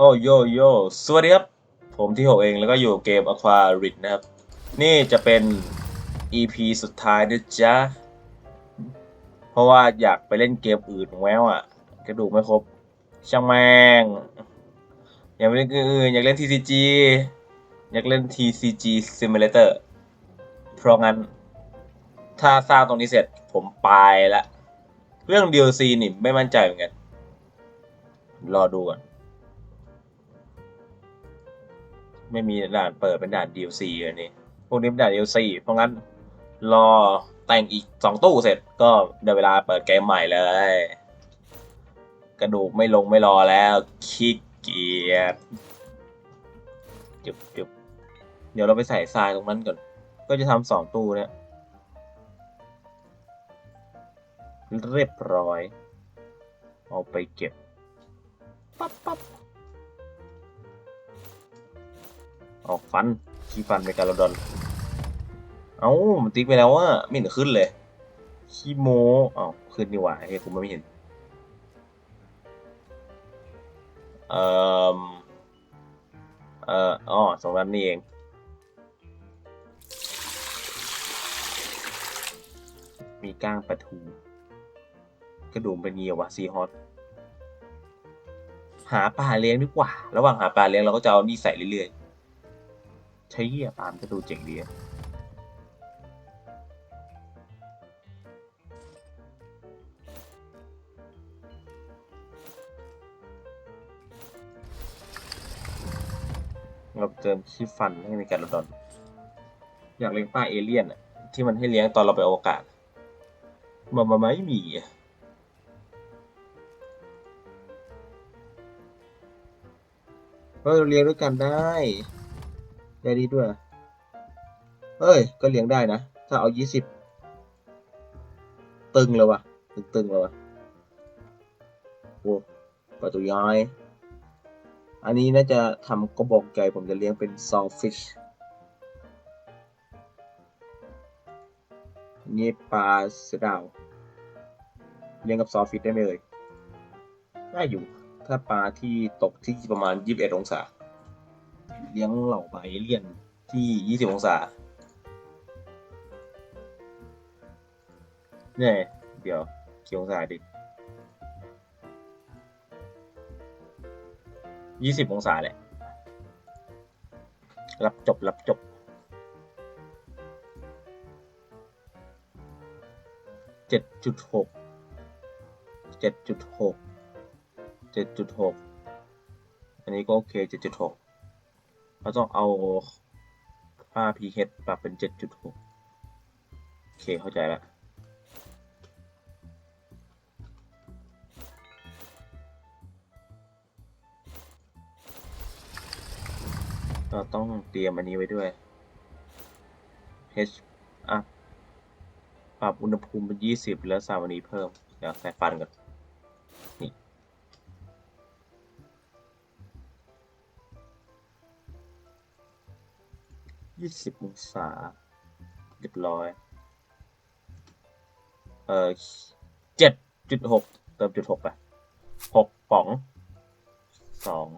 โอ้โยโยสวัสดีครับ ผมที่หกเองแล้วก็อยู่เกม Aqua r i d นะครับ นี่จะเป็น EP สุดท้ายนะจ๊ะ เพราะว่าอยากไปเล่นเกมอื่นแววอะ กระดูกไม่ครบ ช่างแมง อยากไปเล่นเกมอื่น อยากเล่น TCG อยากเล่น TCG Simulator เพราะงั้น ถ้าสร้างตรงนี้เสร็จผมไปละ เรื่อง DLC นี่ไม่มั่นใจเหมือนกัน รอดูก่อน ไม่มีด่านเปิดเป็นด่าน DLC อันนี้ พวกนี้เป็นด่าน DLC เพราะงั้นรอแต่งอีกสองตู้เสร็จก็ได้เวลาเปิดเกมใหม่เลย กระดูกไม่ลงไม่รอแล้วขี้เกียจจุบจุบเดี๋ยวเราไปใส่ทรายตรงนั้นก่อน ก็จะทำสองตู้เนี่ยเรียบร้อย เอาไปเก็บปั๊บปั๊บ ออกฟันขี้ฟันไปการดอน เอ้ามันติ๊กไปแล้วว่าไม่เห็นขึ้นเลยขี้โมอ้าวขึ้นนี่หว่าเฮ้ยผมไม่เห็น เอ่อเอ่ออ๋อสองนั้นนี่เองมีก้างปลาทู กระดูมเป็นเงียววะซีฮอตหาปลาเลี้ยงดีกว่า ระหว่างหาปลาเลี้ยงเราก็จะเอานี่ใส่เรื่อย ใช้เหี้ยปามนก็ดูเจ๋งดีอะเราเติมขี้ฟันให้มีการระดอน อยากเลี้ยงปลาเอเลี่ยนอะที่มันให้เลี้ยงตอนเราไปอวกาศมันมาไม่มีอะเฮ้ยเราเลี้ยงด้วยกันได้ ได้ดีด้วยเฮ้ย ก็เลี้ยงได้นะ ถ้าเอายี่สิบตึงเลยวะตึงตึงๆเลยวะโอ้ประตูย้อยอันนี้น่าจะทำกระบอกไก่ผมจะเลี้ยงเป็นซอลฟิชนี่ปลาเสือดาวเลี้ยงกับซอสฟิตได้ไหมเอ่ยได้อยู่ ถ้าปลาที่ตกที่ประมาณ 21 องศา เลี้ยงเหล่าปลาเลี่ยนที่ 20 องศาเนี่ยเดี๋ยวกี่องศาดิ 20 องศาแหละ รับจบ รับจบ เจ็ดจุดหก เจ็ดจุดหก เจ็ดจุดหก อันนี้ก็โอเคเจ็ดจุดหก เราต้องเอาค่า pH ปรับเป็นเจ็ดจุดหกโอเค เข้าใจแล้วเราต้องเตรียมอันนี้ไว้ด้วย H อะ ปรับอุณหภูมิเป็นยี่สิบแล้วสาวันนี้เพิ่ม เดี๋ยวใส่ฟันก่อน ยี่สิบองศาเรียบร้อย เออเจ็ดจุดหกเติมจุดหกไปหกป๋องสอง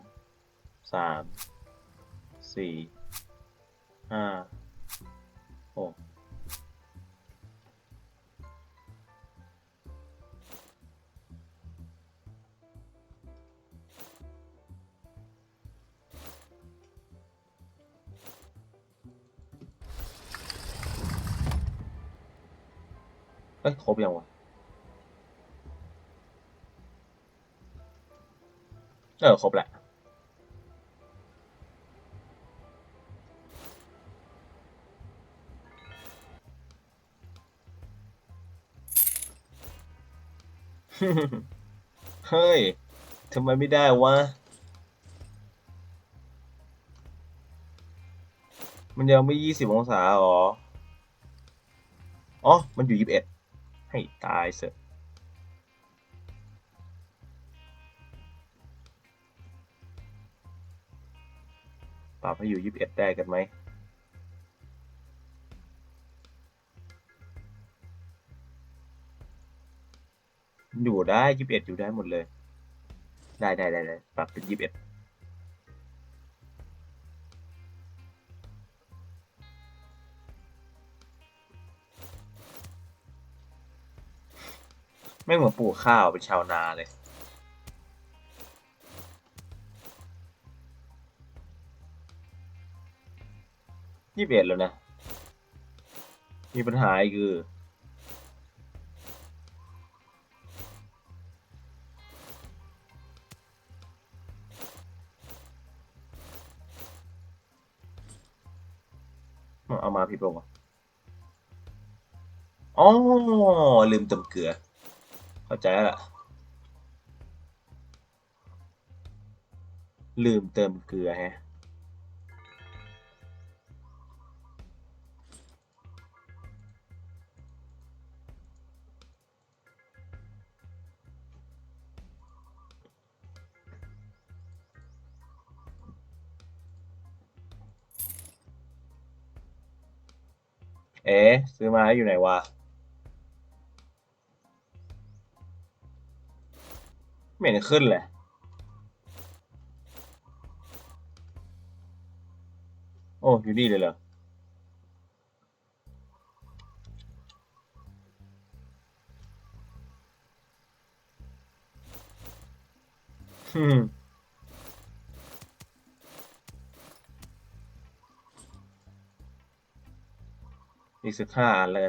สามสี่ห้าหก เอ้ยครบยังวะ เออ ครบแหละ เฮ้ย ทำไมไม่ได้วะ มันยังไม่ยี่สิบองศาหรอ อ๋อ มันอยู่ยี่สิบเอ็ด ให้ตายเสอะปรับให้อยู่ 21 ได้กันไหม อยู่ได้ 21 อยู่ได้หมดเลย ได้ได้ได้ปรับเป็น 21 ไม่เหมือนปลูกข้าวเป็นชาวนาเลย ยี่สิบเอ็ดแล้วนะ มีปัญหาอีกคือ เอามาผิดป่าวะอ๋อลืมเติมเกลือ เข้าใจแล้วละลืมเติมเกลือฮะเอ๊ะซื้อมาอยู่ไหนวะ ไม่เห็นขึ้นเลย โอ้ อยู่นี่เลยเหรอฮึมอีกสิบห้าอันเลย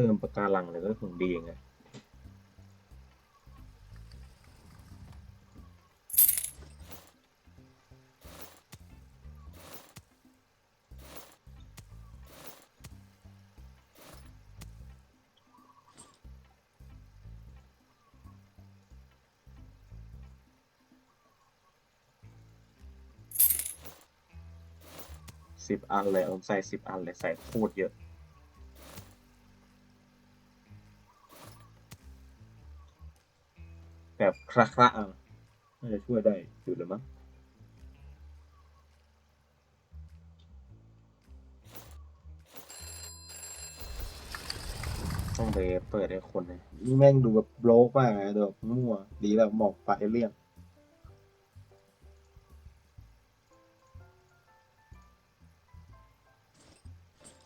เติมปกันดอนเติมปากการังเลยก็คงดีไงสิบอันเลยผมใส่สิบอันเลยใส่โคตรเยอะ แบบคละคละอะน่าจะช่วยได้อยู่เลยมั้งต้องไปเปิดให้คนเลยนี่แม่งดูแบบโบรกมากเลยดูแบบมั่ว ดีแล้วหมอกไปเรียง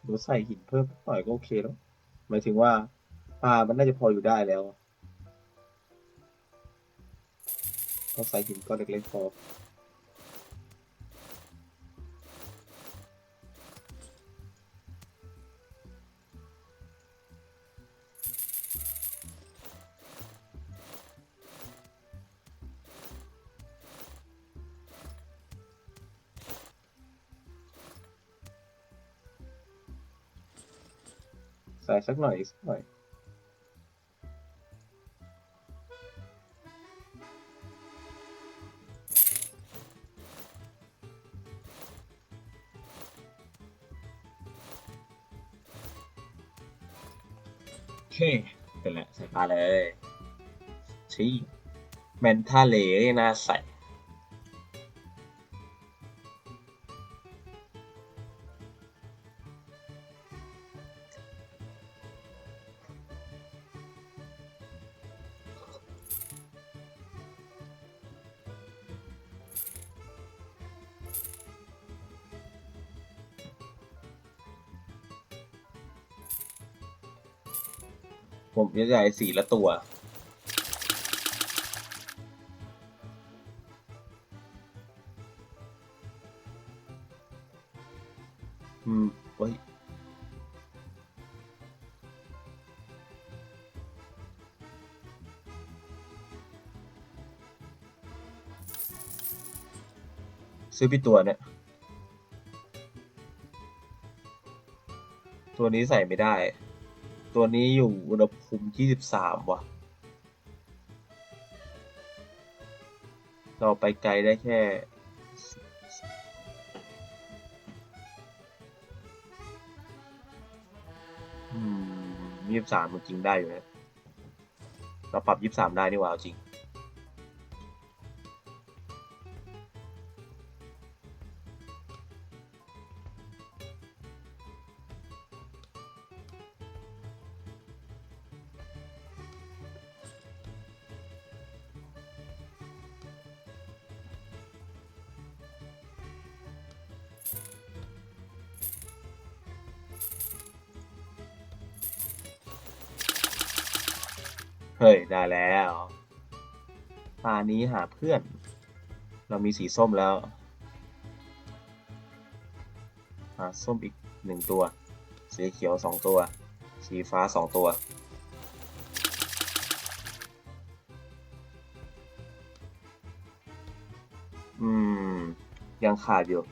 ดูใส่หินเพิ่มหน่อยก็โอเคแล้ว หมายถึงว่าปลามันน่าจะพออยู่ได้แล้ว ต้องใส่หินก้อนเล็กๆพอใส่สักหน่อยสักหน่อย เคเป็นแหละใส่ปลาเลยชี้แมนท่าเลนี่น่าใส่ จะใส่สีละตัว อืมเฮ้ยซื้อพี่ตัวเนี่ย ตัวนี้ใส่ไม่ได้ ตัวนี้อยู่อุณหภูมิ23ว่ะ เราไปไกลได้แค่23มยี่สิบสามมันจริงได้อยู่นะ เราปรับยี่สิบสามได้นี่หว่าเอาจริง เฮ้ย ได้แล้วตานี้หาเพื่อน เรามีสีส้มแล้ว หาส้มอีกหนึ่งตัว สีเขียวสองตัว สีฟ้าสองตัว อืม ยังขาดอยู่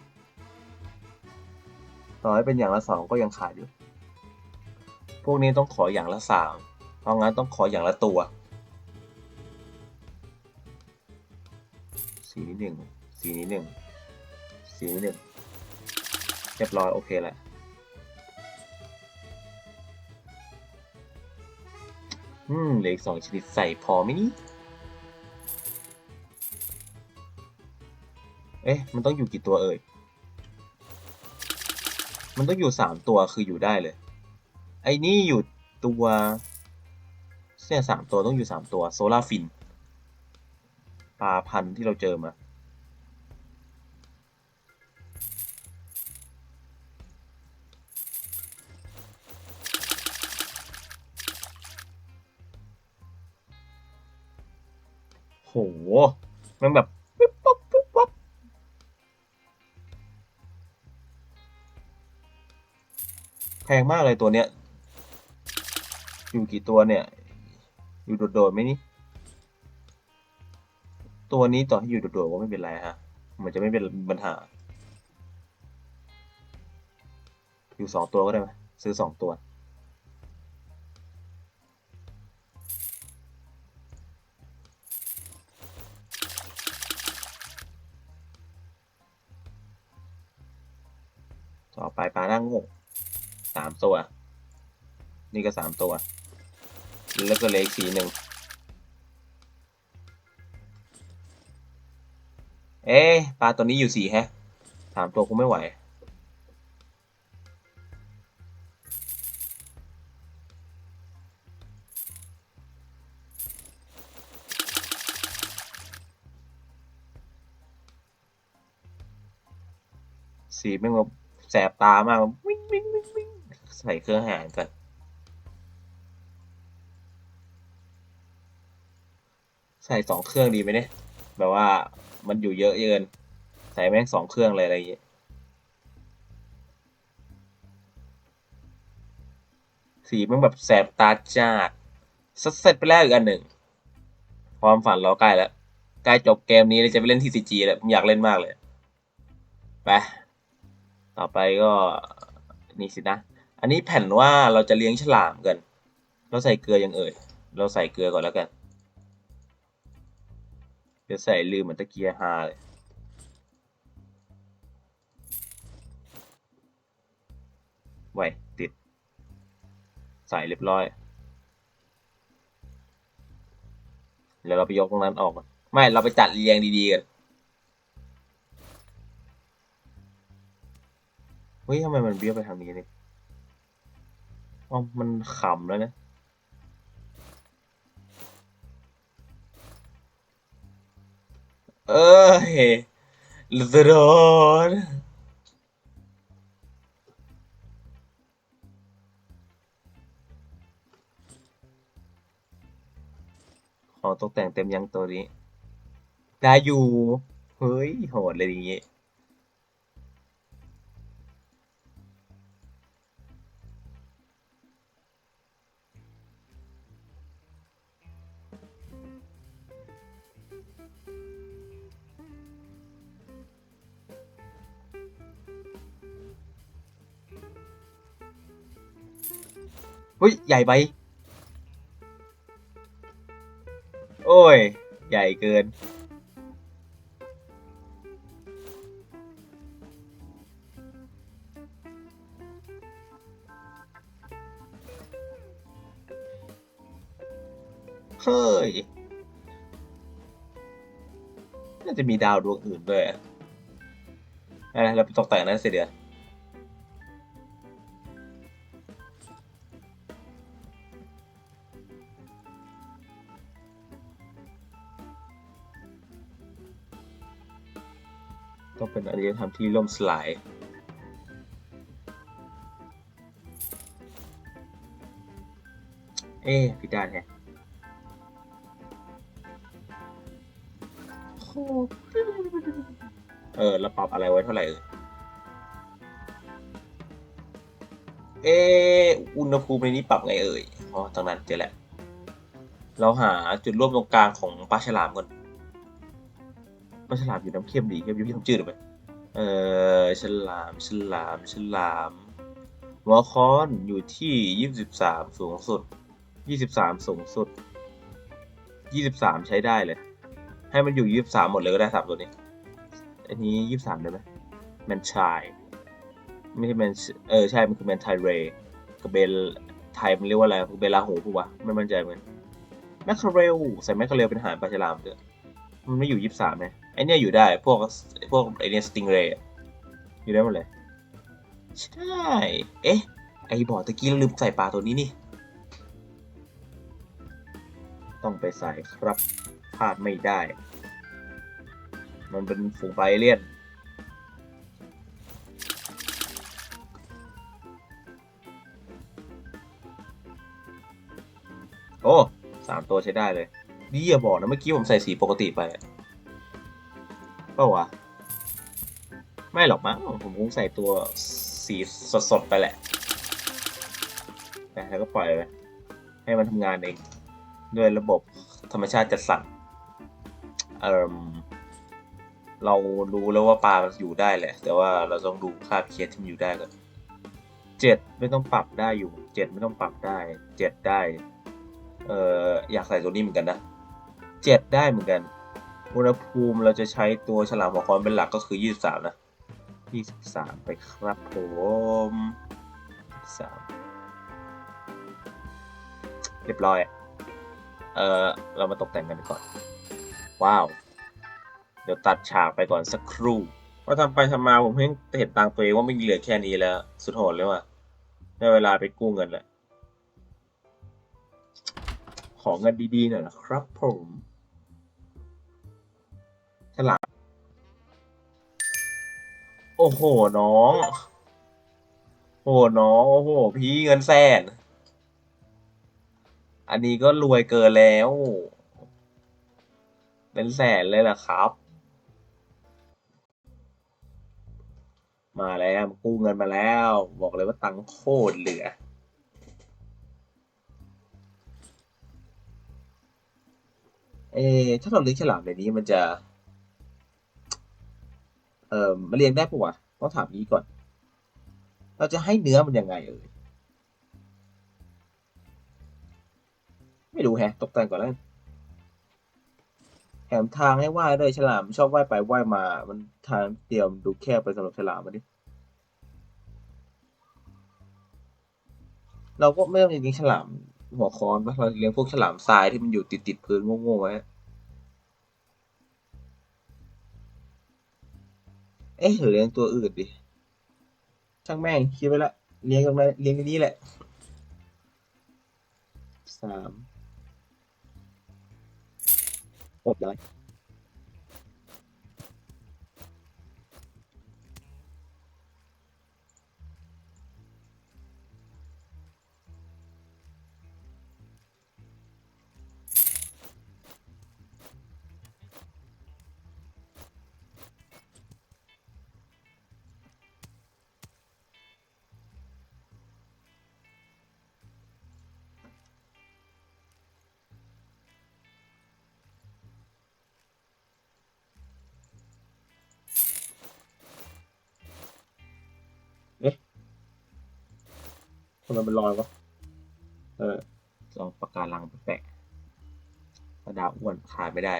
ต่อให้เป็นอย่างละสองก็ยังขาดอยู่ พวกนี้ต้องขออย่างละสาม เพราะงั้นต้องขออย่างละตัว สีนี้หนึ่งสีนี้หนึ่งสีนี้หนึ่งเรียบร้อย โอเคแล้วอืมเหลืออีกสองชนิดใส่พอไหมนี่เอ๊ะ มันต้องอยู่กี่ตัวเอ่ย มันต้องอยู่สามตัวคืออยู่ได้เลย ไอ้นี่อยู่ตัว เนี่ยสามตัวต้องอยู่สามตัวโซลาฟินปลาพันธุ์ที่เราเจอมาโหมันแบบปิ๊บปั๊บปิ๊บปั๊บแพงมากเลยตัวเนี้ย อยู่กี่ตัวเนี่ย อยู่โดดๆไหมนี่ ตัวนี้ต่อให้อยู่โดดๆก็ไม่เป็นไรฮะ มันจะไม่เป็นปัญหา อยู่สองตัวก็ได้ไหมซื้อสองตัว ต่อไปปลาหน้างงสามตัว นี่ก็สามตัว แล้วก็เหลขสีหนึ่ง เอ๊ะปลาตัวนี้อยู่สี่แฮะสามตัวคงไม่ไหว สีแม่งแบบแสบตามากวิ่งวิ่งวิ่งวิ่งใส่เครื่องหารกัน ใส่สองเครื่องดีไหมเนี่ย แบบว่ามันอยู่เยอะเกิน ใส่แม่งสองเครื่องเลยอะไรอย่างเงี้ยสีแมันแบบแสบตาจัดเสร็จไปแล้วอีกอันหนึ่ง ความฝันเราใกล้แล้ว ใกล้จบเกมนี้เลยจะไปเล่น TCG แล้วอยากเล่นมากเลย ไป ต่อไปก็นี่สินะ อันนี้แผ่นว่าเราจะเลี้ยงฉลามกัน เราใส่เกลือยังเอ่ย เราใส่เกลือก่อนแล้วกัน เดี๋ยวใส่ลืมเหมือนตะเกียฮาเลยไว้ติด ใส่เรียบร้อยเดี๋ยวเราไปยกตรงนั้นออกก่อนไม่เราไปจัดเรียงดีๆกันเฮ้ยทำไมมันเบี้ยวไปทางนี้นี่อ๋อมันขำแล้วนะ เอ้ยดโดนของตกแต่งเต็มยังตัวนี้ ได้อยู่ เฮ้ย โหดเลยอย่างงี้ เฮ้ย ใหญ่ไป โอ้ย ใหญ่เกิน เฮ้ย น่าจะมีดาวดวงอื่นด้วยอะอะไรเราไปตกแต่งนั้นสร็จเดี๋ยว เป็นอารยธรรมที่ล่มสลาย เอ๊ะผิดด้านแฮะเออแล้วปรับอะไรไว้เท่าไหร่เอออะอุณหภูมิในนี้ปรับไงเอ่ย อ๋อตรงนั้นเจอแล้ว เราหาจุดร่วมตรงกลางของปลาฉลามก่อนปลาฉลามอยู่น้ำเค็มดีเค็มอยู่ที่น้ำจืดหรือเปล่า เออฉลามฉลามฉลามหัวค้อนอยู่ที่ยี่สิบสามสูงสุดยี่สิบสามสูงสุดยี่สิบสามใช้ได้เลย ให้มันอยู่ยี่สิบสามหมดเลยก็ได้สามตัวนี้ อันนี้ยี่สิบสามได้ไหมแมนชายไม่ใช่แมนเออใช่มันคือแมนไทเรกับเบลไทยมันเรียกว่าอะไรเบลลาหูปุ๊วะไม่มั่นใจเหมือนแมคคาเรลใส่แมคคาเรลเป็นอาหารปลาฉลามด้วยมันไม่อยู่ยี่สิบสามไงไอ เนี้ยอยู่ได้พวกพวกไอเนี้ยสติงเรย์อยู่ได้หมดเลย ใช่ เอ๊ะ ไอบอกตะกี้เราลืมใส่ปลาตัวนี้นี่ ต้องไปใส่ครับพลาดไม่ได้ มันเป็นฝูงปลาเอเลี่ยนโอ้สามตัวใช้ได้เลยนี่อย่าบอกนะเมื่อกี้ผมใส่สีปกติไปอะ ปล่าวะ ไม่หรอกมั้งผมคงใส่ตัวสีสดๆไปแหละแต่แล้วก็ปล่อยไปให้มันทำงานเอง ด้วยระบบธรรมชาติจัดสรรเอ่มเรารู้แล้วว่าปลามันอยู่ได้แหละ แต่ว่าเราต้องดูค่าพีเที่มันอยู่ได้ก่อนเจ็ดไม่ต้องปรับได้อยู่เจ็ดไม่ต้องปรับได้เจ็ดได้ เอ่ออยากใส่ตัวนี้เหมือนกันนะเจ็ดได้เหมือนกัน อุณหภูมิเราจะใช้ตัวฉลามหัวค้อนเป็นหลักก็คือ 23 นะ 23 ไปครับผม3เรียบร้อย เออเรามาตกแต่งกันก่อน ว้าว เดี๋ยวตัดฉากไปก่อนสักครู่พอทำไปทำมาผมเพิ่งเห็นตังตัวเองว่าไม่เหลือแค่นี้แล้ว สุดโหดเลยว่ะได้เวลาไปกู้เงินแล้ว ขอเงินดีๆหน่อยนะครับผม ฉลามโอ้โห น้อง โอ้โหน้อง โอ้โห พี่เงินแสน อันนี้ก็รวยเกินแล้ว เป็นแสนเลยล่ะครับ มาแล้วกู้เงินมาแล้ว บอกเลยว่าตังค์โคตรเหลือเอถ้าเราเลี้ยงฉลามในนี้มันจะ เอ่อมาเลี้ยงได้ปะวะต้องถามนี้ก่อน เราจะให้เนื้อมันยังไงเอ่ยไม่รู้แฮะ ตกแต่งก่อนแล้วแถมทางให้ว่ายด้วยฉลามชอบว่ายไปว่ายมา มันทางเตรียมดูแคบไปสำหรับฉลามมันดิเราก็ไม่ต้องเลี้ยงฉลามหัวค้อนปะเราเลี้ยงพวกฉลามทรายที่มันอยู่ติดติดพื้นโง่ๆไว้ เอ๊ะเลี้ยงตัวอื่นดิช่างแม่งคิดไว้ละเลี้ยงกันมาเลี้ยงกันนี้แหละสามหมดเลยำไมมันลอยวะ เออลองปากการังไปแปะกระดาอ้วนขาดไม่ได้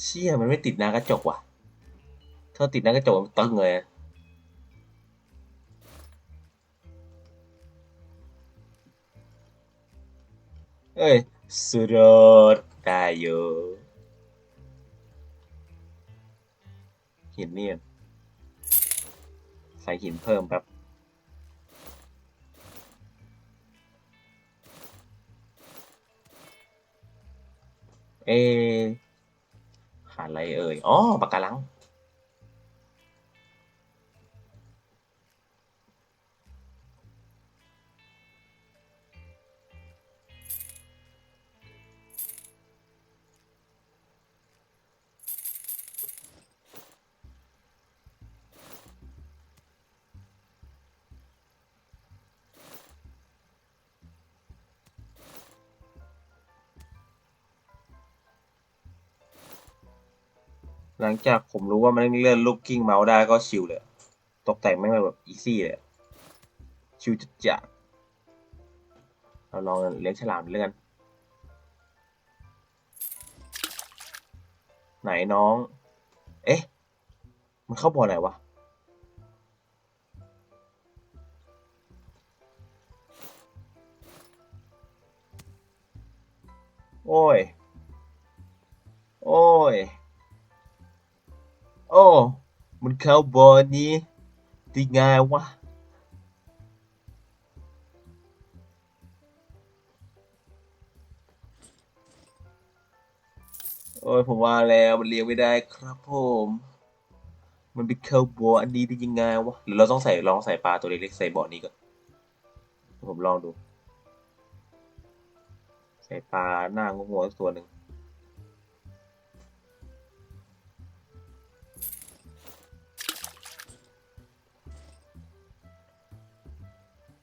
เชี่ยมันไม่ติดหน้ากระจกว่ะ ถ้าติดหน้ากระจกมันตึงเลยอะ อ้ยสุดยอดได้อยู่หินเนี่ยใส่หินเพิ่มแป๊บเอะขาดอะไรเอ่ย อ๋อปากการัง หลังจากผมรู้ว่ามันเลื่อนลูกกิ้งเมาส์ได้ก็ชิลเลย ตกแต่งไม่งแบบอีซี่เลย ชิลจัดจัดเราลองเลี้ยงฉลามเลื่อน ไหนน้อง เอ๊ะ มันเข้าบ่อไหนวะโอ้ย โอ้ย โอ้ มันเข้าบ่อนี้ได้ไงวะโอ้ยผมว่าแล้วมันเลี้ยงไม่ได้ครับผม มันไปเข้าบ่ออันนี้ได้ยังไงวะหรือเราต้องใส่ลองใส่ปลาตัวเล็กๆใส่บ่อนี้ก่อนผมลองดู ใส่ปลาหน้างัวๆสักตัวหนึ่ง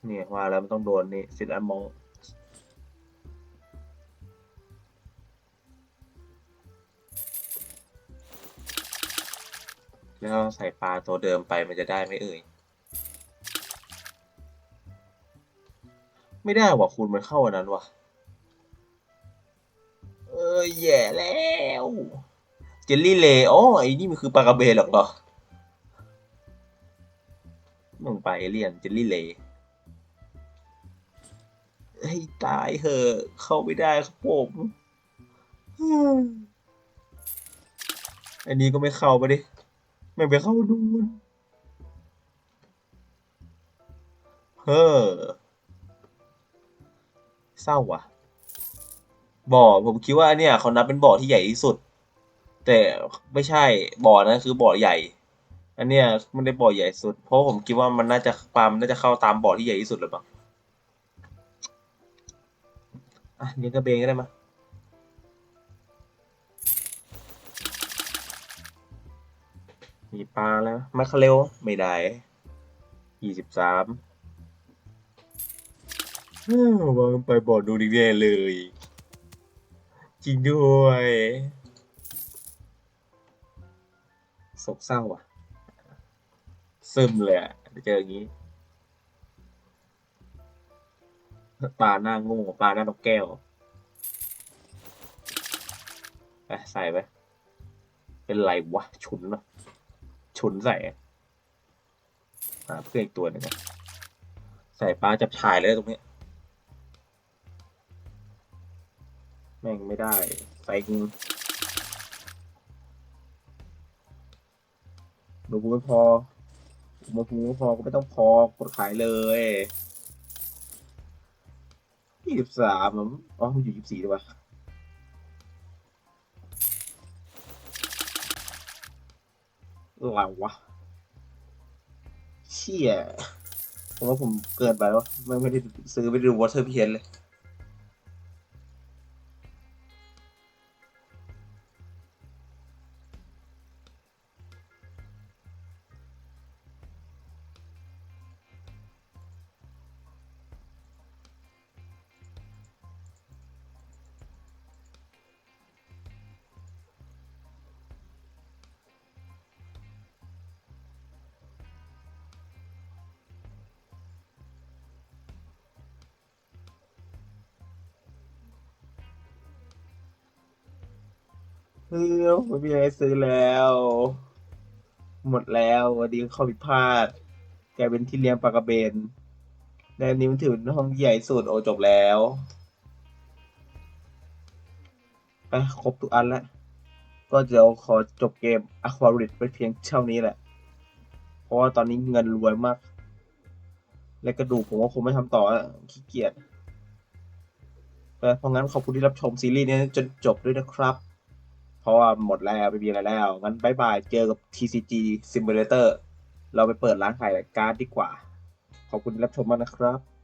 เนี่ยว่าแล้วมันต้องโดนนี่ซิลอันมองแล้วใส่ปลาตัวเดิมไปมันจะได้ไหมเอ่ย ไม่ได้ว่ะคุณมันเข้าอันนั้นว่ะ เออแย่แล้ว เจลลี่เลยอ๋อไอ้นี่มันคือปลากระเบนหรอกเหรอมึงไปเอเลียนเจลลี่เลย์ ให้ตายเหอะ เข้าไม่ได้ครับผมอันนี้ก็ไม่เข้าไปดิไม่ไปเข้าดูนเฮ้อเศร้าว่ะ บ่อผมคิดว่าเนี่ยเขานับเป็นบ่อที่ใหญ่ที่สุด แต่ไม่ใช่บ่อนั้นคือบ่อใหญ่ อันเนี้ยมันได้บ่อใหญ่สุด เพราะผมคิดว่ามันน่าจะปลามันน่าจะเข้าตามบ่อที่ใหญ่ที่สุดหรือเปล่า อะเลี้ยงกระเบนก็ได้มามีปลาแล้วมาคาเรลไม่ได้ยี่สิบสามวางไปบ่อดูดีแน่เลย จริงด้วยโศกเศร้าอะซึมเลยอะเจออย่างนี้ ปลาหน้างูปลาหน้านกแก้วไปใส่ไปเป็นไรวะ ฉุนเนาะฉุนใส่หาเพื่อนอีกตัวหนึงก่อนใส่ปลาจับฉายเลยตรงนี้ แม่งไม่ได้ ใส่กูดูกูไม่พอมาพูไม่พอก็ไม่ต้องพอกดขายเลย ยี่สิบสามอ๋อมันอยู่ยี่สิบสี่ด้วยวะอะไรวะเชี่ยผมว่าผมเกินไปแล้วไม่ไม่ได้ซื้อไปดูวอเตอร์เพียนเลย อไม่มีอะไรซื้อแล้ว หมดแล้ววันนี้ข้อผิดพลาดกลายเป็นที่เลี้ยงปลากระเบนและอันนี้มันถือเป็นห้องใหญ่สุดโอจบแล้วไปครบทุกอันแล้ว ก็เดี๋ยวขอจบเกม Aquarit ไปเพียงเท่านี้แหละ เพราะว่าตอนนี้เงินรวยมาก และกระดูกผมก็คงไม่ทำต่อขี้เกียจแต่เพราะงั้นขอบคุณที่รับชมซีรีส์นี้จนจบด้วยนะครับ ราะว่าหมดแล้วไม่มีอะไรแล้วงั้นบายบายเจอกับ TCG Simulator เราไปเปิดร้านขายการ์ดดีกว่า ขอบคุณรับชมมากนะครับ